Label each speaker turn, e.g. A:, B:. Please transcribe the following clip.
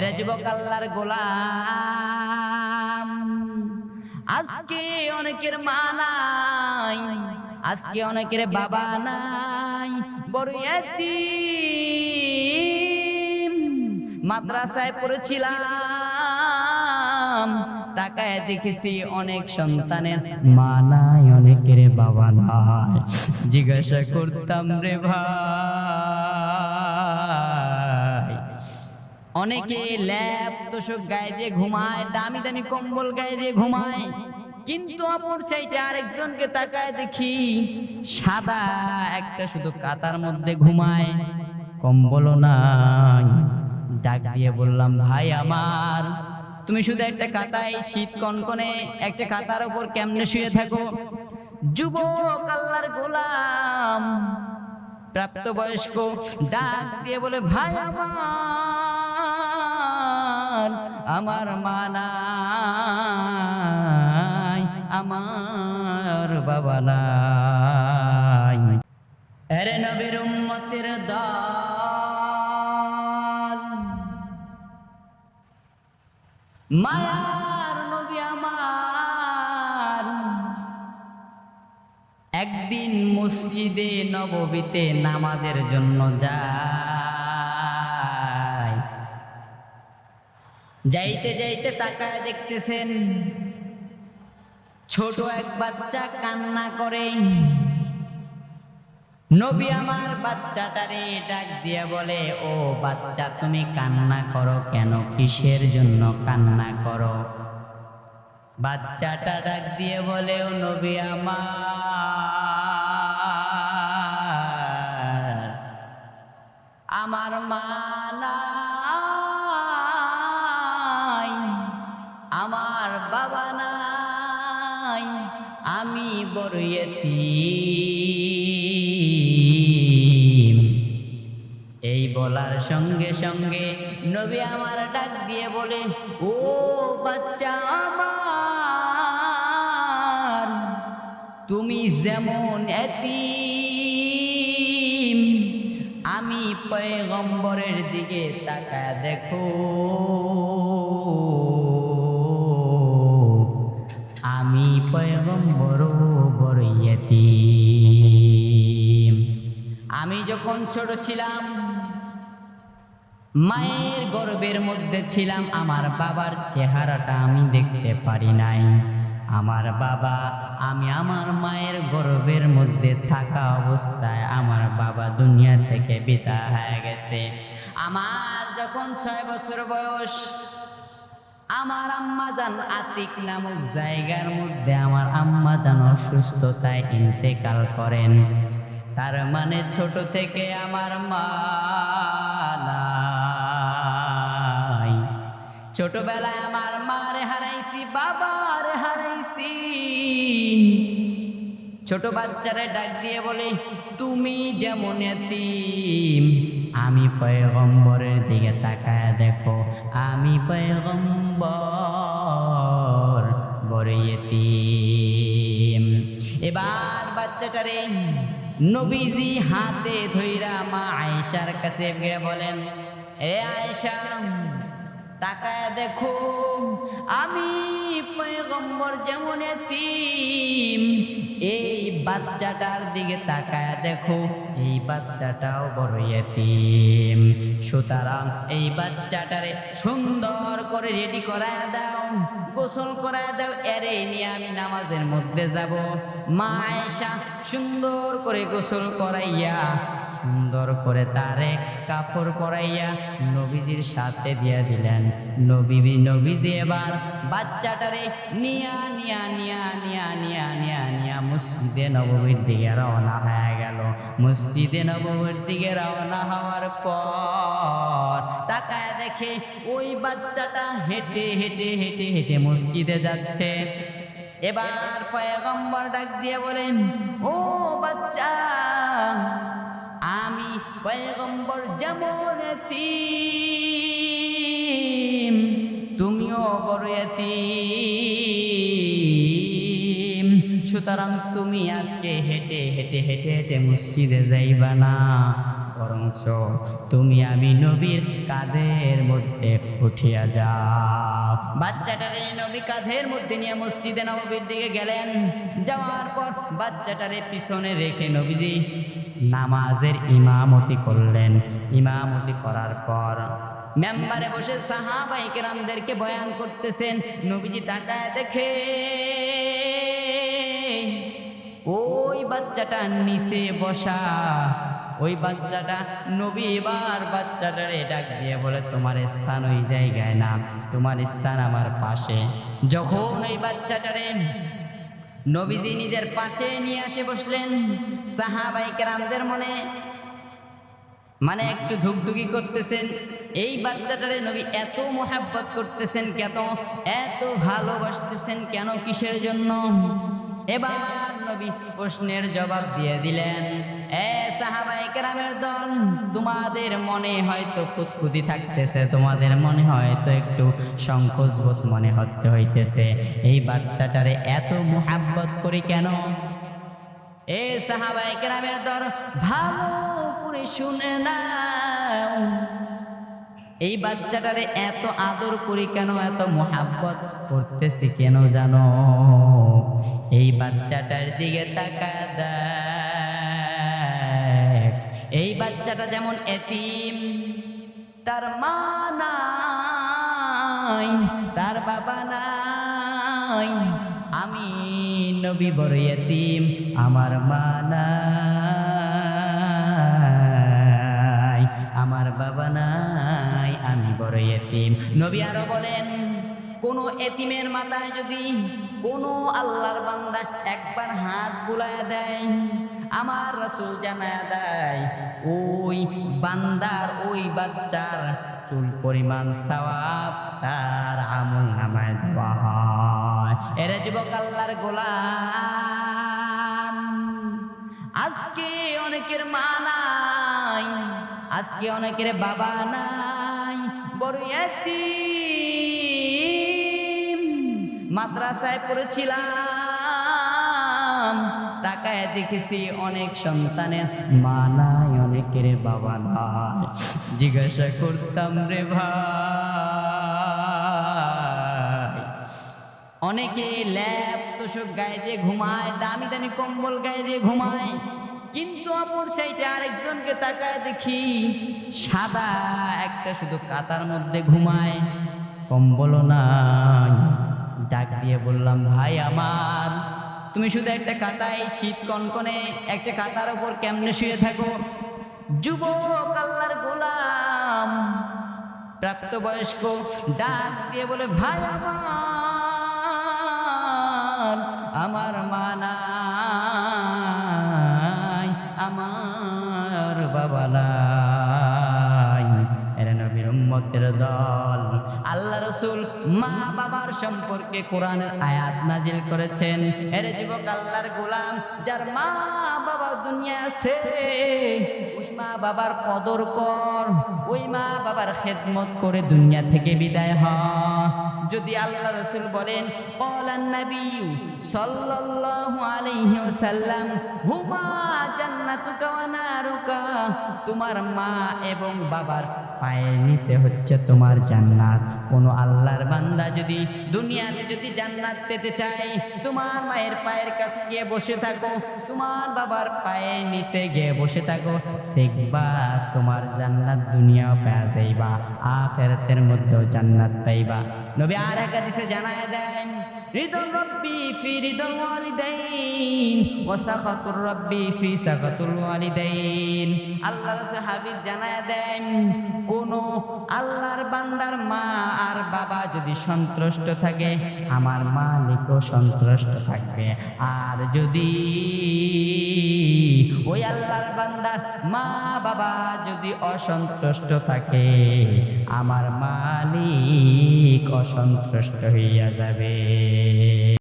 A: এরে যুবক আল্লাহর গোলাম। আজকে অনেকের মা নাই, আজকে অনেকের বাবা নাই। বড় মাদ্রাসায় পড়েছিলাম, তাকায় দেখেছি অনেক সন্তানের মা নাই, অনেকের বাবা নাই। জিজ্ঞাসা করতাম রে ভাই অনেকে ল্যাপ তোষক গায়ে দিয়ে ঘুমায় দামি দামি কম্বল গায়ে দিয়ে ঘুমায়। কিন্তু অপর চাইতে আরেকজনকে তাকায় দেখি সাদা একটা শুধু কাতার মধ্যে ঘুমায়। কম্বলও নাই। ডাক দিয়ে বললাম ভাই আমার তুমি শুধু একটা কাতায় শীত কনকনে একটা কাতার উপর কেমনে শুয়ে থাকো? যুবক আল্লাহর গোলাম প্রাপ্তবয়স্ক ডাক দিয়ে বলে ভাই আমার আমার মা নাই আমার বাবা নাই। এরে নবীর উম্মতের দল। মায়ার নবী আমার। একদিন মসজিদে নববীতে নামাজের জন্য যায়। যাইতে যাইতে তাকায় দেখতেছেন ছোট এক বাচ্চা কান্না করে। নবী আমার বাচ্চাটারে ডাক দিয়ে বলে, ও বাচ্চা, তুমি কান্না করো কেন? কিসের জন্য কান্না করো? বাচ্চাটা ডাক দিয়ে বলে, ও নবী আমার আমার মা নাই। আমি বড় এই বলার সঙ্গে সঙ্গে নবী আমার ডাক দিয়ে বলে, ও বাচ্চা আমার, তুমি যেমন এতিম, আমি পয়গম্বরের দিকে তাকায় দেখো। যখন ছোট ছিলাম। মায়ের গর্বের মধ্যে ছিলাম, আমার বাবার চেহারাটা আমি দেখতে পারি নাই। আমার বাবা, আমি আমার মায়ের গর্বের মধ্যে থাকা অবস্থায় আমার বাবা দুনিয়া থেকে বিদায় হয়ে গেছে। আমার যখন ছয় বছর বয়স, আমার আম্মা জান আতিক নামক জায়গার মধ্যে আমার আম্মা জান অসুস্থতায় ইন্তেকাল করেন। তার মানে ছোট থেকে আমার মা ছোটবেলায় আমার মারে হারাইছি, বাবার হারাইছি। ছোট বাচ্চারে ডাক দিয়ে বলে, তুমি যেমন এতিম, আমি পয়গম্বরের দিকে তাকায় দেখো। আমি পয়গম্বর বড় এতিম। এবার বাচ্চাটারে নবীজি হাতে ধইরা মা আয়েশার কাছে বলেন এ আয়েশা তাকায় দেখো। আমি পয়গম্বর যেমন এতিম, এই বাচ্চাটার দিকে তাকায় দেখো, এই বাচ্চাটাও বড় এতিম। সুতরাং এই বাচ্চাটারে সুন্দর করে রেডি করায় দাও, গোসল করায় দাও, এরে নিয়ে আমি নামাজের মধ্যে যাব। মা সুন্দর করে গোসল করাইয়া সুন্দর করে তারে কাপড় পরাইয়া নবীজির সাথে দিয়া দিলেন। নবী নবীজি এবার বাচ্চাটারে নিয়া নিয়া নিয়া নিয়া নিয়া নিয়া নিয়া মসজিদে নবমীর দিকে রওনা হয়ে গেল। মসজিদে নবমীর দিকে রওনা হওয়ার পর তাকায় দেখে ওই বাচ্চাটা হেঁটে হেঁটে হেঁটে হেঁটে মসজিদে যাচ্ছে। এবার পয়গম্বর ডাক দিয়ে বলেন, ও বাচ্চা আমি পয়গম্বর যেমন এতিম, তুমিও বড় এতিম। সুতরাং তুমি আজকে হেঁটে হেঁটে হেঁটে হেঁটে মসজিদে যাইবা না, বরঞ্চ তুমি আমি নবীর কাঁধের মধ্যে উঠিয়া যাও। বাচ্চাটারে নবী কাঁধের মধ্যে নিয়ে মসজিদে নবীর দিকে গেলেন। যাওয়ার পর বাচ্চাটারে পিছনে রেখে নবীজি নামাজের ইমামতি করলেন। ইমামতি করার পর মেম্বারে বসে সাহাবাই কেরামদেরকে বয়ান করতেছেন, নবীজি তাকায় দেখে, ওই বাচ্চাটা নিচে বসা, ওই বাচ্চাটা নবী এবার বাচ্চাটারে ডাক দিয়ে বলে, তোমার স্থান ওই জায়গায় না, তোমার স্থান আমার পাশে। যখন ওই বাচ্চাটারে নবীজি নিজের পাশে নিয়ে আসে বসলেন। সাহাবাই কেরামদের মনে মানে একটু ধুকধুকি করতেছেন। এই বাচ্চাটারে নবী এত মোহাব্বত করতেছেন কেন? এত ভালোবাসতেছেন কেন কিসের জন্য? এবার নবী প্রশ্নের জবাব দিয়ে দিলেন। এ সাহাবাই কেরামের দল, তোমাদের মনে হয়তো খুঁতখুতি থাকতেছে, তোমাদের মনে হয়তো একটু সংকোচ বোধ মনে হতে হইতেছে। এই বাচ্চাটারে এত মোহাব্বত করি কেন? এ সাহাবাই কেরামের দর ভালো করে শুনে নাও। এই বাচ্চাটারে এত আদর করি কেন, এত মোহাব্বত করতেছি কেন জানো? এই বাচ্চাটার দিকে তাকা দেখ এই বাচ্চাটা যেমন এতিম, তার মা নাই, তার বাবা নাই। আমি নবী বড় এতিম, আমার মা নাই, আমার বাবা নাই, আমি বড় এতিম। নবী আরও বলেন, কোন এতিমের মাথায় যদি কোনো আল্লাহর বান্দা একবার হাত বুলায় দেয় আমার রসুল জানায় দেয়, ওই বান্দার, ওই বাচ্চার চুল পরিমাণ সওয়াব তার আমল নামায় দেওয়া হয়। এরা যুবক আল্লাহর গোলাম, আজকে অনেকের মা নাই, আজকে অনেকের বাবা নাই, বড় এতিম মাদ্রাসায় পড়েছিলাম তাকায় দেখেছি অনেক সন্তানের মা নাই, অনেকের বাবা নাই। জিজ্ঞাসা করতাম, রে ভাই, অনেকে ল্যাপ তোষক গায়ে দিয়ে ঘুমায়, দামি দামি কম্বল গায়ে দিয়ে ঘুমায়, কিন্তু অপর চাইতে আরেকজনকে তাকায় দেখি সাদা একটা শুধু কাতার মধ্যে ঘুমায়, কম্বলও নাই। ডাক দিয়ে বললাম, ভাই, আমার তুমি শুধু একটা কাতায় শীত কনকনে একটা কাতার ওপর কেমনে শুয়ে থাকো? যুবক আল্লাহর গোলাম, প্রাপ্তবয়স্ক, ডাক দিয়ে বলে, ভাই আমার আমার মা আমার বাবা নবীর উম্মতের দল। আল্লাহ রসুল মা বাবার সম্পর্কে কোরআনের আয়াত নাজিল করেছেন। এর যুবক, আল্লাহর গোলাম, যার মা বাবা দুনিয়া আছে, ওই মা বাবার কদর কর, ওই মা বাবার খেদমত করে দুনিয়া থেকে বিদায় হ। যদি আল্লাহ রসুল বলেন হুমা তোমার মা এবং বাবার পায়ের নিচে হচ্ছে তোমার জান্নাত। কোনো আল্লাহর বান্দা যদি দুনিয়াতে যদি জান্নাত পেতে চায়, তোমার মায়ের পায়ের কাছে গিয়ে বসে থাকো, তোমার বাবার পায়ের নিচে গিয়ে বসে থাকো, দেখবা তোমার জান্নাত দুনিয়াও পেয়ে যাইবা, আখেরাতের মধ্যেও জান্নাত পাইবা। নবী আর এক হাদিসে জানায় দেন রিদল রব্বি ফি রিদল ওয়ালিদাইন ওয়া সাখাতুর রব্বি ফি সাখাতুল ওয়ালিদাইন। জানায় দেন, কোন আল্লাহর বান্দার মা আর বাবা যদি সন্তুষ্ট থাকে, আমার মালিকও সন্তুষ্ট থাকবে। আর যদি ওই আল্লাহর বান্দার মা বাবা যদি অসন্তুষ্ট থাকে, আমার মালিক অসন্তুষ্ট হইয়া যাবে।